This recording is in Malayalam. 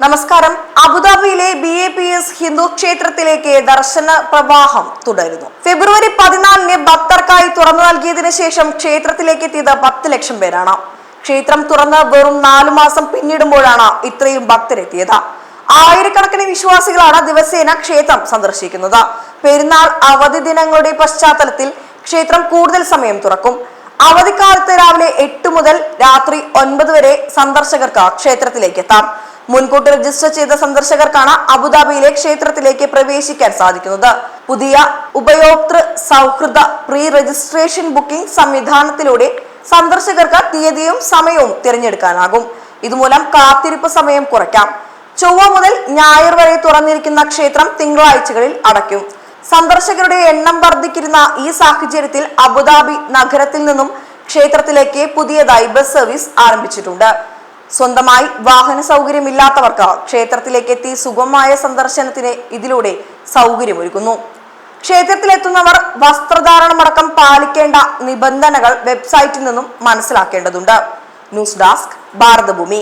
നമസ്കാരം. അബുദാബിയിലെ B A P S Hindu ക്ഷേത്രത്തിലേക്ക് ദർശന പ്രവാഹം തുടരുന്നു. ഫെബ്രുവരി പതിനാലിന് ഭക്തർക്കായി തുറന്നു നൽകിയതിനു ശേഷം ക്ഷേത്രത്തിലേക്ക് എത്തിയത് പത്ത് ലക്ഷം പേരാണ്. ക്ഷേത്രം തുറന്ന് വെറും നാലു മാസം പിന്നിടുമ്പോഴാണ് ഇത്രയും ഭക്തരെത്തിയത്. ആയിരക്കണക്കിന് വിശ്വാസികളാണ് ദിവസേന ക്ഷേത്രം സന്ദർശിക്കുന്നത്. പെരുന്നാൾ അവധി ദിനങ്ങളുടെ പശ്ചാത്തലത്തിൽ ക്ഷേത്രം കൂടുതൽ സമയം തുറക്കും. അവധിക്കാലത്ത് രാവിലെ എട്ട് മുതൽ രാത്രി ഒൻപത് വരെ സന്ദർശകർക്ക് ക്ഷേത്രത്തിലേക്ക് എത്താം. മുൻകൂട്ടി രജിസ്റ്റർ ചെയ്ത സന്ദർശകർക്കാണ് അബുദാബിയിലെ ക്ഷേത്രത്തിലേക്ക് പ്രവേശിക്കാൻ സാധിക്കുന്നത്. പുതിയ ഉപയോക്തൃ സൗഹൃദ പ്രീ രജിസ്ട്രേഷൻ ബുക്കിംഗ് സംവിധാനത്തിലൂടെ സന്ദർശകർക്ക് തീയതിയും സമയവും തിരഞ്ഞെടുക്കാനാകും. ഇതുമൂലം കാത്തിരിപ്പ് സമയം കുറയ്ക്കാം. ചൊവ്വ മുതൽ ഞായർ വരെ തുറന്നിരിക്കുന്ന ക്ഷേത്രം തിങ്കളാഴ്ചകളിൽ അടയ്ക്കും. സന്ദർശകരുടെ എണ്ണം വർദ്ധിക്കുന്ന ഈ സാഹചര്യത്തിൽ അബുദാബി നഗരത്തിൽ നിന്നും ക്ഷേത്രത്തിലേക്ക് പുതിയതായി ബസ് സർവീസ് ആരംഭിച്ചിട്ടുണ്ട്. സ്വന്തമായി വാഹന സൗകര്യമില്ലാത്തവർക്ക് ക്ഷേത്രത്തിലേക്ക് എത്തി സുഗമമായ സന്ദർശനത്തിന് ഇതിലൂടെ സൗകര്യമൊരുക്കുന്നു. ക്ഷേത്രത്തിലെത്തുന്നവർ വസ്ത്രധാരണമടക്കം പാലിക്കേണ്ട നിബന്ധനകൾ വെബ്സൈറ്റിൽ നിന്നും മനസ്സിലാക്കേണ്ടതുണ്ട്. News desk Bharathabhoomi.